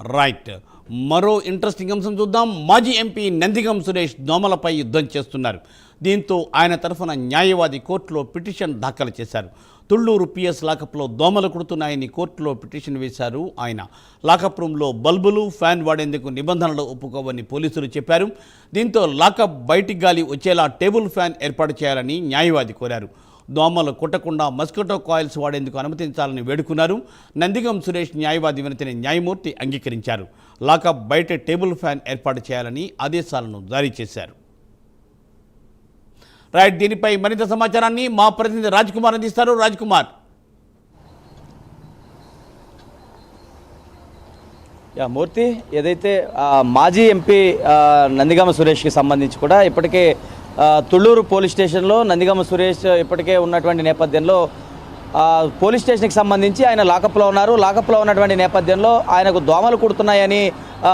Right. మరో interesting అంశం చూద్దాం. మాజీ ఎంపీ నందిగం సురేష్ దోమలపై యుద్ధం చేస్తున్నారు. దీంతో ఆయన తరఫున న్యాయవాది కోర్టులో పిటిషన్ దాఖలు చేశారు. తుళ్ళూరు పిఎస్ లాకప్లో దోమలు కుడుతున్నాయని కోర్టులో పిటిషన్ వేశారు ఆయన. లాకప్ రూమ్లో బల్బులు ఫ్యాన్ వాడేందుకు నిబంధనలు ఒప్పుకోవని పోలీసులు చెప్పారు. దీంతో లాకప్ బయటి గాలి వచ్చేలా టేబుల్ ఫ్యాన్ ఏర్పాటు చేయాలని న్యాయవాది కోరారు. దోమలు కుట్టకుండా మస్కిటో కాయిల్స్ వాడేందుకు అనుమతించాలని వేడుకున్నారు. నందిగం సురేష్ న్యాయవాది వినతిని న్యాయమూర్తి అంగీకరించారు. లాకప్ బయట టేబుల్ ఫ్యాన్ ఏర్పాటు చేయాలని ఆదేశాలను జారీ చేశారు. రైట్ దీనిపై మరింత సమాచారాన్ని మా ప్రతినిధి రాజ్ కుమార్ అందిస్తారు. రాజ్ కుమార్ యా మూర్తి ఏదైతే మాజీ ఎంపీ నందిగామ సురేష్కి సంబంధించి కూడా ఇప్పటికే తుళ్ళూరు పోలీస్ స్టేషన్లో నందిగమ్మ సురేష్ ఇప్పటికే ఉన్నటువంటి నేపథ్యంలో పోలీస్ స్టేషన్కి సంబంధించి ఆయన లాకప్లో ఉన్నారు. లాకప్లో ఉన్నటువంటి నేపథ్యంలో ఆయనకు దోమలు కుడుతున్నాయని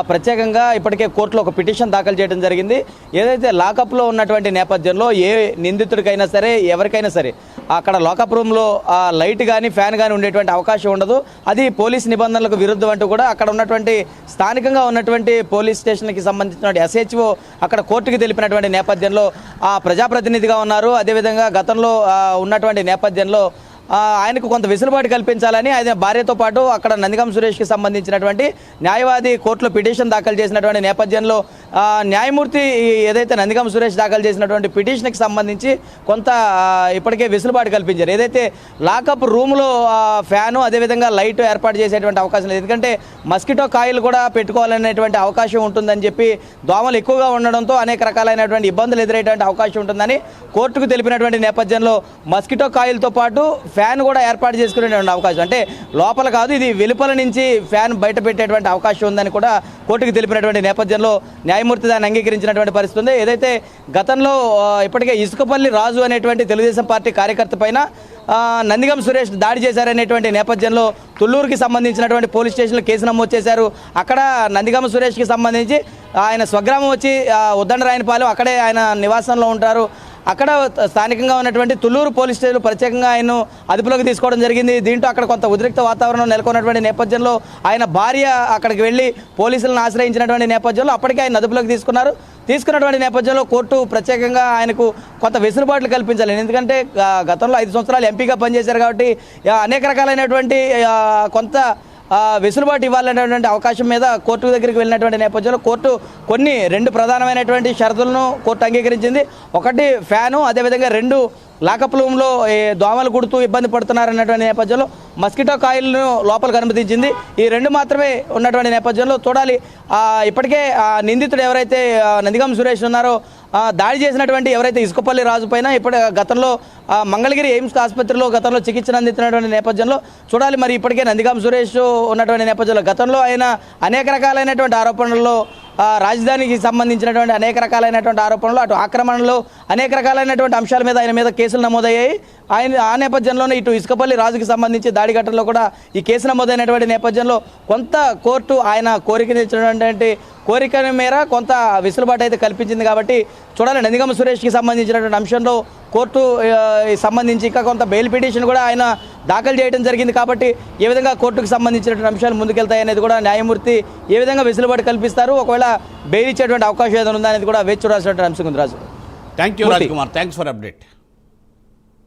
ప్రత్యేకంగా ఇప్పటికే కోర్టులో ఒక పిటిషన్ దాఖలు చేయడం జరిగింది. ఏదైతే లాకప్లో ఉన్నటువంటి నేపథ్యంలో ఏ నిందితుడికైనా సరే ఎవరికైనా సరే అక్కడ లాకప్ రూమ్లో ఆ లైట్ కానీ ఫ్యాన్ కానీ ఉండేటువంటి అవకాశం ఉండదు. అది పోలీస్ నిబంధనలకు విరుద్ధం అంటూ కూడా అక్కడ ఉన్నటువంటి స్థానికంగా ఉన్నటువంటి పోలీస్ స్టేషన్కి సంబంధించినటువంటి ఎస్హెచ్ఓ అక్కడ కోర్టుకి తెలిపినటువంటి నేపథ్యంలో ఆ ప్రజాప్రతినిధిగా ఉన్నారు. అదేవిధంగా గతంలో ఉన్నటువంటి నేపథ్యంలో ఆయనకు కొంత వెసులుబాటు కల్పించాలని ఆయన భార్యతో పాటు అక్కడ నందిగం సురేష్కి సంబంధించినటువంటి న్యాయవాది కోర్టులో పిటిషన్ దాఖలు చేసినటువంటి నేపథ్యంలో న్యాయమూర్తి ఏదైతే నందిగం సురేష్ దాఖలు చేసినటువంటి పిటిషన్కి సంబంధించి కొంత ఇప్పటికే వెసులుబాటు కల్పించారు. ఏదైతే లాకప్ రూమ్లో ఫ్యాను అదేవిధంగా లైట్ ఏర్పాటు చేసేటువంటి అవకాశం లేదు. ఎందుకంటే మస్కిటో కాయిల్ కూడా పెట్టుకోవాలనేటువంటి అవకాశం ఉంటుందని చెప్పి దోమలు ఎక్కువగా ఉండడంతో అనేక రకాలైనటువంటి ఇబ్బందులు ఎదురయ్యేటువంటి అవకాశం ఉంటుందని కోర్టుకు తెలిపినటువంటి నేపథ్యంలో మస్కిటో కాయిల్తో పాటు ఫ్యాన్ కూడా ఏర్పాటు చేసుకునేటువంటి అవకాశం. అంటే లోపల కాదు ఇది వెలుపల నుంచి ఫ్యాన్ బయట పెట్టేటువంటి అవకాశం ఉందని కూడా కోర్టుకు తెలిపినటువంటి నేపథ్యంలో న్యాయమూర్తి దాన్ని అంగీకరించినటువంటి పరిస్థితి ఉంది. ఏదైతే గతంలో ఇప్పటికే ఇసుకపల్లి రాజు అనేటువంటి తెలుగుదేశం పార్టీ కార్యకర్త పైన నందిగం సురేష్ దాడి చేశారనేటువంటి నేపథ్యంలో తుళ్ళూరుకి సంబంధించినటువంటి పోలీస్ స్టేషన్లో కేసు నమోదు చేశారు. అక్కడ నందిగమ సురేష్కి సంబంధించి ఆయన స్వగ్రామం వచ్చి ఉద్దండరాయనపాలెం అక్కడే ఆయన నివాసంలో ఉంటారు. అక్కడ స్థానికంగా ఉన్నటువంటి తుళ్ళూరు పోలీస్ స్టేషన్ ప్రత్యేకంగా ఆయన అదుపులోకి తీసుకోవడం జరిగింది. దీంతో అక్కడ కొంత ఉద్రిక్త వాతావరణం నెలకొన్నటువంటి నేపథ్యంలో ఆయన భార్య అక్కడికి వెళ్ళి పోలీసులను ఆశ్రయించినటువంటి నేపథ్యంలో అప్పటికే ఆయన అదుపులోకి తీసుకున్నారు. తీసుకున్నటువంటి నేపథ్యంలో కోర్టు ప్రత్యేకంగా ఆయనకు కొంత వెసులుబాట్లు కల్పించాలి ఎందుకంటే గతంలో ఐదు సంవత్సరాలు ఎంపీగా పనిచేశారు కాబట్టి అనేక రకాలైనటువంటి కొంత వెసులుబాటు ఇవ్వాలనేటువంటి అవకాశం మీద కోర్టు దగ్గరికి వెళ్ళినటువంటి నేపథ్యంలో కోర్టు కొన్ని రెండు ప్రధానమైనటువంటి షరతులను కోర్టు అంగీకరించింది. ఒకటి ఫ్యాను అదేవిధంగా రెండు లాకప్ రూమ్లో దోమలు కుడుతూ ఇబ్బంది పడుతున్నారన్నటువంటి నేపథ్యంలో మస్కిటో కాయిల్ను లోపలికి అనుమతించింది. ఈ రెండు మాత్రమే ఉన్నటువంటి నేపథ్యంలో చూడాలి. ఇప్పటికే ఆ నిందితుడు ఎవరైతే నందిగం సురేష్ ఉన్నారో దాడి చేసినటువంటి ఎవరైతే ఇసుకపల్లి రాజు పైన ఇప్పుడు గతంలో మంగళగిరి ఎయిమ్స్ ఆసుపత్రిలో గతంలో చికిత్స అందిస్తున్నటువంటి నేపథ్యంలో చూడాలి మరి ఇప్పటికే నందిగాం సురేష్ ఉన్నటువంటి నేపథ్యంలో గతంలో ఆయన అనేక రకాలైనటువంటి ఆరోపణల్లో రాజధానికి సంబంధించినటువంటి అనేక రకాలైనటువంటి ఆరోపణలు అటు ఆక్రమణలు అనేక రకాలైనటువంటి అంశాల మీద ఆయన మీద కేసులు నమోదయ్యాయి. ఆయన ఆ నేపథ్యంలోనే ఇటు ఇసుకపల్లి రాజుకి సంబంధించి దాడి ఘటనలో కూడా ఈ కేసు నమోదైనటువంటి నేపథ్యంలో కొంత కోర్టు ఆయన కోరిక తెచ్చినటువంటి కోరిక మేర కొంత వెసులుబాటు అయితే కల్పించింది కాబట్టి చూడాలి. నందిగమ సురేష్కి సంబంధించినటువంటి అంశంలో కోర్టు సంబంధించి ఇంకా కొంత బెయిల్ పిటిషన్ కూడా ఆయన దాఖలు చేయడం జరిగింది కాబట్టి ఏ విధంగా కోర్టుకు సంబంధించినటువంటి అంశాలు ముందుకెళ్తాయి అనేది కూడా న్యాయమూర్తి ఏ విధంగా వెసులుబాటు కల్పిస్తారు? ఒకవేళ బెయిల్ ఇచ్చేటువంటి అవకాశం ఏదైనా ఉందా అనేది కూడా వేచి చూడాల్సినటువంటి అంశం ఉంది Raju. Thank you Raj. Kumar thanks for update